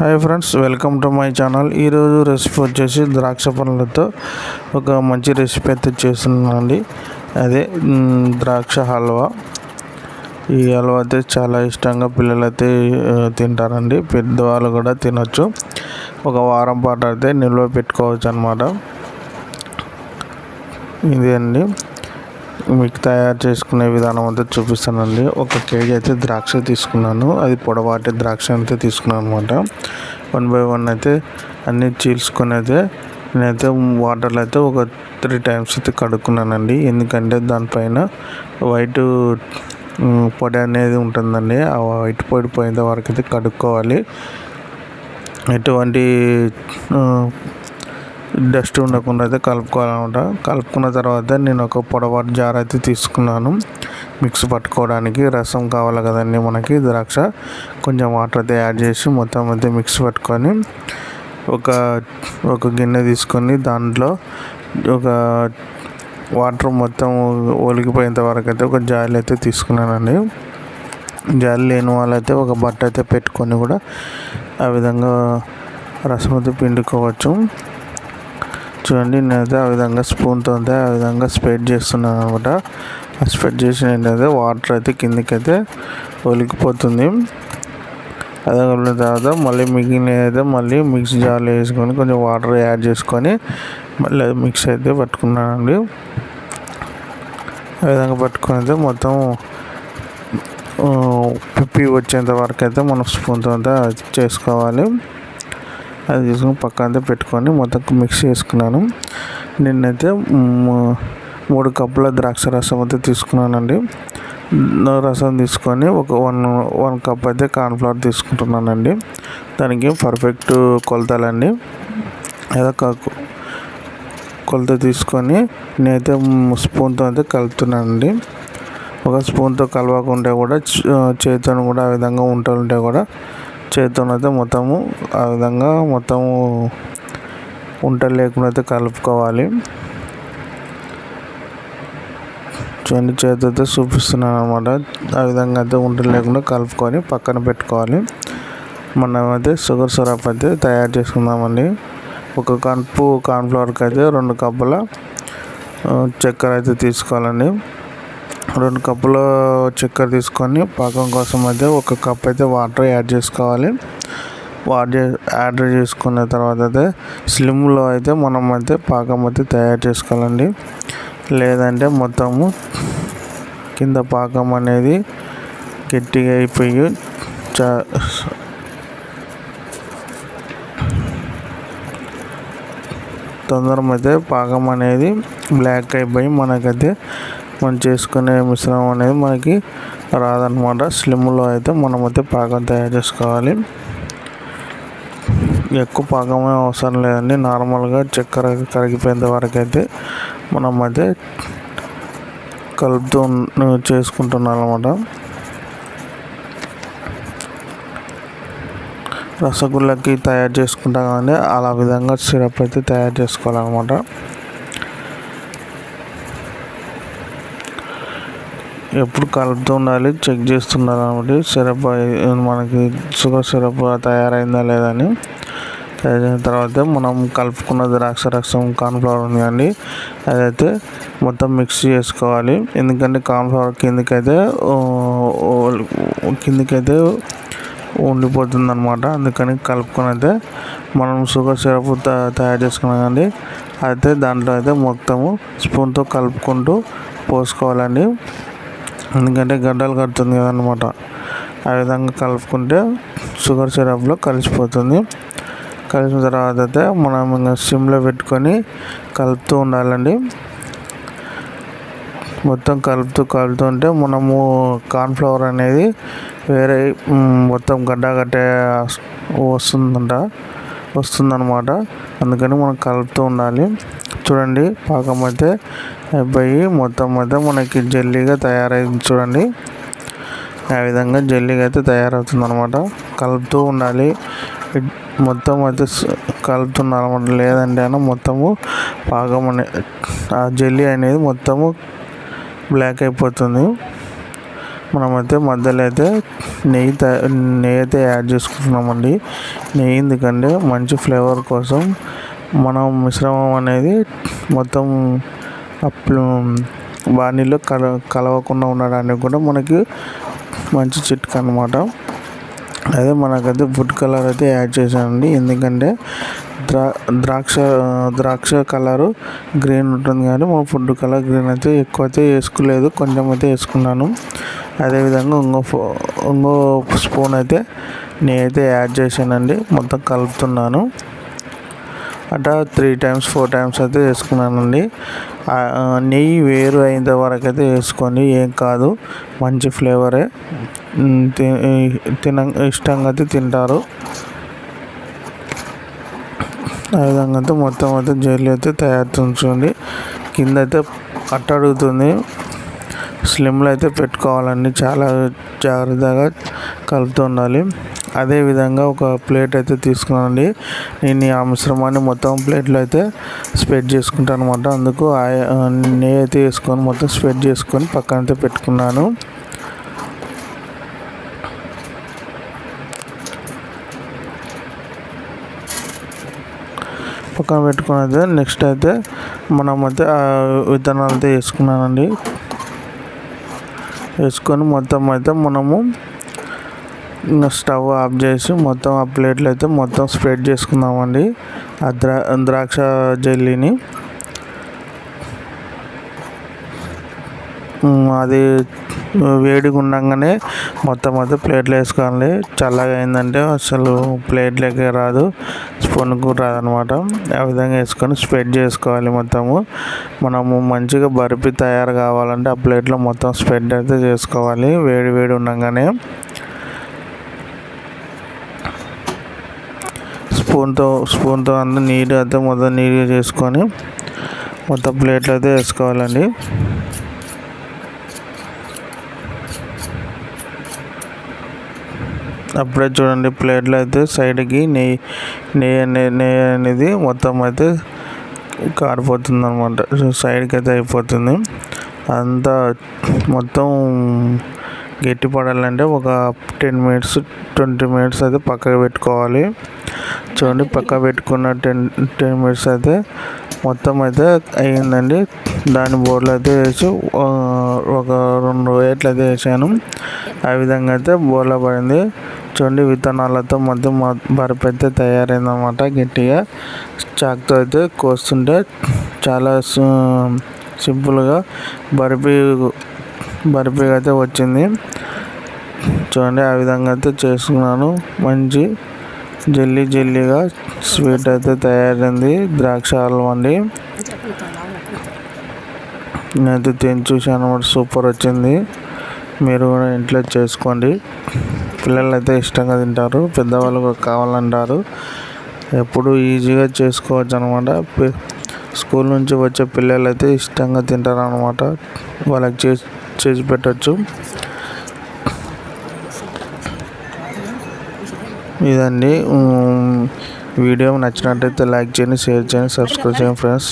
Hi friends welcome to my channel. ఈరోజు recipe వచ్చేసి ద్రాక్ష పండ్లతో ఒక మంచి రెసిపీ అయితే చేస్తున్నానండి. అదే ద్రాక్ష హల్వా. ఈ హల్వా అయితే చాలా ఇష్టంగా పిల్లలు అయితే తింటారండి. పెద్దవాళ్ళు కూడా తినొచ్చు. ఒక వారం పాటు అయితే నిల్వ పెట్టుకోవచ్చు అనమాట ఇదే అండి. మీకు తయారు చేసుకునే విధానం అంతా చూపిస్తానండి. ఒక కేజీ అయితే ద్రాక్ష తీసుకున్నాను. అది పొడవాటి ద్రాక్ష అయితే తీసుకున్నాను అనమాట వన్ బై వన్ అయితే అన్నీ చీల్చుకొని అయితే నేనైతే వాటర్లో అయితే ఒక త్రీ టైమ్స్ అయితే కడుక్కున్నానండి. ఎందుకంటే దానిపైన వైట్ పొడి అనేది ఉంటుందండి. ఆ వైట్ పొడి పోయేంత వరకు అయితే కడుక్కోవాలి. ఎటువంటి డస్ట్ ఉండకుండా అయితే కలుపుకోవాలన్నమాట. కలుపుకున్న తర్వాత నేను ఒక పొడవాటి జార్ అయితే తీసుకున్నాను. మిక్స్ పట్టుకోవడానికి రసం కావాలి కదండి మనకి ద్రాక్ష. కొంచెం వాటర్ అయితే యాడ్ చేసి మొత్తం అయితే మిక్స్ పట్టుకొని ఒక ఒక గిన్నె తీసుకొని దాంట్లో ఒక వాటర్ మొత్తం ఒలిగిపోయేంత వరకు అయితే ఒక జాలి అయితే తీసుకున్నానండి. జాలి లేని వాళ్ళైతే ఒక బట్ట అయితే పెట్టుకొని కూడా ఆ విధంగా రసం అయితే పిండుకోవచ్చు. చూడండి నేనైతే ఆ విధంగా స్పూన్తో అయితే ఆ విధంగా స్ప్రెడ్ చేస్తున్నాను అనమాట. ఆ స్ప్రెడ్ చేసిన ఏంటంటే వాటర్ అయితే కిందకైతే ఒలికిపోతుంది అదే కలిపిన తర్వాత మళ్ళీ మిగిలిన అయితే మళ్ళీ మిక్స్ జార్లో వేసుకొని కొంచెం వాటర్ యాడ్ చేసుకొని మళ్ళీ అది మిక్స్ అయితే పట్టుకున్నానండి. ఆ విధంగా పట్టుకుని అయితే మొత్తం పిప్పి వచ్చేంత వరకు అయితే మనం స్పూన్తో చేసుకోవాలి. అది తీసుకొని పక్క అయితే పెట్టుకొని మొత్తం మిక్స్ చేసుకున్నాను. నిన్నైతే మూడు కప్పుల ద్రాక్ష రసం అయితే తీసుకున్నానండి. రసం తీసుకొని ఒక వన్ వన్ కప్ అయితే కార్న్ఫ్లవర్ తీసుకుంటున్నానండి. దానికి పర్ఫెక్ట్ కొలతలండి. ఏదో ఒక కొలత తీసుకొని నేనైతే స్పూన్తో అయితే కలుపుతున్నానండి. ఒక స్పూన్తో కలవకుంటే కూడా చేతితో కూడా ఆ విధంగా ఉంటే కూడా చేతితో అయితే మొత్తము ఆ విధంగా మొత్తము ఉంటలు లేకుండా అయితే కలుపుకోవాలి. చూడండి చేతితో చూపిస్తున్నాను అనమాట ఆ విధంగా అయితే ఉంటలు లేకుండా కలుపుకొని పక్కన పెట్టుకోవాలి. మనం అయితే షుగర్ సిరప్ అయితే తయారు చేసుకుందామండి. ఒక కప్పు కార్న్ఫ్లవర్కి అయితే రెండు కప్పుల చక్కెర అయితే తీసుకోవాలండి. రెండు కప్పుల చక్కెర తీసుకొని పాకం కోసం అయితే ఒక కప్ అయితే వాటర్ యాడ్ చేసుకోవాలి. వాటర్ యాడ్ చేసుకున్న తర్వాత అయితే స్లిమ్లో అయితే మనం అయితే పాకం అయితే తయారు చేసుకోవాలండి. లేదంటే మొత్తము కింద పాకం అనేది గట్టిగా అయిపోయి చా తొందరమైతే అయితే పాకం అనేది బ్లాక్ అయిపోయి మనకైతే మనం చేసుకునే మిశ్రమం అనేది మనకి రాదనమాట స్లిమ్లో అయితే మనం అయితే పాకం తయారు చేసుకోవాలి. ఎక్కువ పాకమే అవసరం లేదండి. నార్మల్గా చక్కెర కరిగిపోయేంత వరకు అయితే మనం అయితే కలుపుతూ చేసుకుంటున్నాం అనమాట రసగుల్లకి తయారు చేసుకుంటాం కానీ అలా విధంగా సిరప్ అయితే తయారు చేసుకోవాలన్నమాట. ఎప్పుడు కలుపుతూ ఉండాలి చెక్ చేస్తున్నారు కాబట్టి సిరప్ మనకి షుగర్ సిరప్ తయారైందా లేదా అని తయారైన తర్వాత మనం కలుపుకున్న ద్రాక్ష రసం కార్న్ఫ్లవర్ ఉంది అండి అదైతే మొత్తం మిక్స్ చేసుకోవాలి. ఎందుకంటే కార్న్ఫ్లవర్ కిందకైతే కిందకైతే ఉండిపోతుంది అనమాట అందుకని కలుపుకొని అయితే మనం షుగర్ సిరప్ త- తయారు చేసుకున్నాం కండి అయితే దాంట్లో అయితే మొత్తము స్పూన్తో కలుపుకుంటూ పోసుకోవాలండి. ఎందుకంటే గడ్డలు కడుతుంది కదనమాట ఆ విధంగా కలుపుకుంటే షుగర్ సిరప్లో కలిసిపోతుంది. కలిసిన తర్వాత అయితే మనం ఇంకా సిమ్లో పెట్టుకొని కలుపుతూ ఉండాలండి. మొత్తం కలుపుతూ కలుపుతూ ఉంటే మనము కార్న్ఫ్లవర్ అనేది వేరే మొత్తం గడ్డ కట్టే వస్తుందంట వస్తుందన్నమాట. అందుకని మనం కలుపుతూ ఉండాలి. చూడండి పాకం అయితే అయిపోయి మొత్తం అయితే మనకి జల్లీగా తయారైంది చూడండి. ఆ విధంగా జల్లీగా అయితే తయారవుతుంది అనమాట కలుపుతూ ఉండాలి. మొత్తం అయితే కలుపుతున్నారు అనమాట లేదంటే అయినా మొత్తము పాకం అనే ఆ జల్లీ అనేది మొత్తము బ్లాక్ అయిపోతుంది. మనమైతే మధ్యలో అయితే నెయ్యి నెయ్యి అయితే యాడ్ చేసుకుంటున్నామండి. నెయ్యి ఎందుకంటే మంచి ఫ్లేవర్ కోసం మనం మిశ్రమం అనేది మొత్తం అప్పుడు బాణీలో కల కలవకుండా ఉండడానికి కూడా మనకి మంచి చిట్కా అనమాట అదే మనకైతే ఫుడ్ కలర్ అయితే యాడ్ చేశానండి. ఎందుకంటే ద్రా ద్రాక్ష ద్రాక్ష కలరు గ్రీన్ ఉంటుంది కానీ మన ఫుడ్ కలర్ గ్రీన్ అయితే ఎక్కువ అయితే వేసుకోలేదు. కొంచెం అయితే వేసుకున్నాను. అదేవిధంగా ఇంకో ఇంకో స్పూన్ అయితే నేనైతే యాడ్ చేశానండి. మొత్తం కలుపుతున్నాను. అట్లా త్రీ టైమ్స్ ఫోర్ టైమ్స్ అయితే వేసుకున్నానండి. నెయ్యి వేరు అయిన వరకు అయితే వేసుకొని ఏం కాదు మంచి ఫ్లేవరే తిన ఇష్టంగా అయితే తింటారు. ఆ విధంగా అయితే మొత్తం అయితే జైలు అయితే తయారు ఉంచండి కింద అయితే అట్టడుగుతుంది స్లిమ్లో అయితే పెట్టుకోవాలండి. చాలా జాగ్రత్తగా కలుపుతూ ఉండాలి. అదేవిధంగా ఒక ప్లేట్ అయితే తీసుకున్నానండి. నేను ఆ మిశ్రమాన్ని మొత్తం ప్లేట్లో అయితే స్ప్రెడ్ చేసుకుంటాను అనమాట అందుకు నెయ్యి అయితే వేసుకొని మొత్తం స్ప్రెడ్ చేసుకొని పక్కన అయితే పెట్టుకున్నాను. పక్కన పెట్టుకుని అయితే నెక్స్ట్ అయితే మనం అయితే విత్తనాలు అయితే వేసుకున్నానండి. వేసుకొని మొత్తం అయితే మనము స్టవ్ ఆఫ్ చేసి మొత్తం ఆ ప్లేట్లు అయితే మొత్తం స్ప్రెడ్ చేసుకుందామండి. ఆ ద్రా ద్రాక్ష జెల్లీని. అది వేడిగా ఉండగానే మొత్తం అయితే ప్లేట్లు వేసుకోవాలి. చల్లగా అయిందంటే అసలు ప్లేట్లకే రాదు. స్పూన్కు రాదనమాట. ఆ విధంగా వేసుకొని స్ప్రెడ్ చేసుకోవాలి మొత్తము. మనము మంచిగా బర్ఫీ తయారు కావాలంటే ఆ ప్లేట్లో మొత్తం స్ప్రెడ్ అయితే చేసుకోవాలి. వేడి వేడి ఉండగానే. స్పూన్తో స్పూన్తో అంతా నీట్గా అయితే మొత్తం నీట్గా చేసుకొని మొత్తం ప్లేట్లు అయితే వేసుకోవాలండి. అప్పుడే చూడండి ప్లేట్లో అయితే సైడ్కి నెయ్యి నెయ్యి నెయ్యి అనేది మొత్తం అయితే కారిపోతుంది అనమాట సైడ్కి అయితే అయిపోతుంది. అంతా మొత్తం గట్టి పడాలంటే ఒక టెన్ మినిట్స్ ట్వంటీ మినిట్స్ అయితే పక్కకు పెట్టుకోవాలి. చూడండి పక్క పెట్టుకున్న టెన్ టెన్ మినిట్స్ అయితే మొత్తం అయితే అయ్యిందండి. దాని బోర్లు అయితే వేసి ఒక రెండు వేట్లు అయితే వేసాను. ఆ విధంగా అయితే బోర్లో పడింది. చూడండి విత్తనాలతో మొత్తం బరపు అయితే తయారైందన్నమాట. గట్టిగా చాక్తో అయితే కోస్తుంటే చాలా సింపుల్గా బర్ఫీ బర్ఫీగా అయితే వచ్చింది. చూడండి ఆ విధంగా అయితే చేసుకున్నాను. మంచి జల్లీ జల్లీగా స్వీట్ అయితే తయారైంది. ద్రాక్ష హల్వా అండి నేనైతే తిని చూసాను అనమాట సూపర్ వచ్చింది. మీరు కూడా ఇంట్లో చేసుకోండి. పిల్లలు అయితే ఇష్టంగా తింటారు. పెద్దవాళ్ళు కూడా కావాలంటారు. ఎప్పుడు ఈజీగా చేసుకోవచ్చు అనమాట స్కూల్ నుంచి వచ్చే పిల్లలు అయితే ఇష్టంగా తింటారు అనమాట వాళ్ళకి చేసి చేసి పెట్టచ్చు. ఇదండి. వీడియో నచ్చినట్టయితే లైక్ చేయండి షేర్ చేయండి సబ్స్క్రైబ్ చేయండి ఫ్రెండ్స్.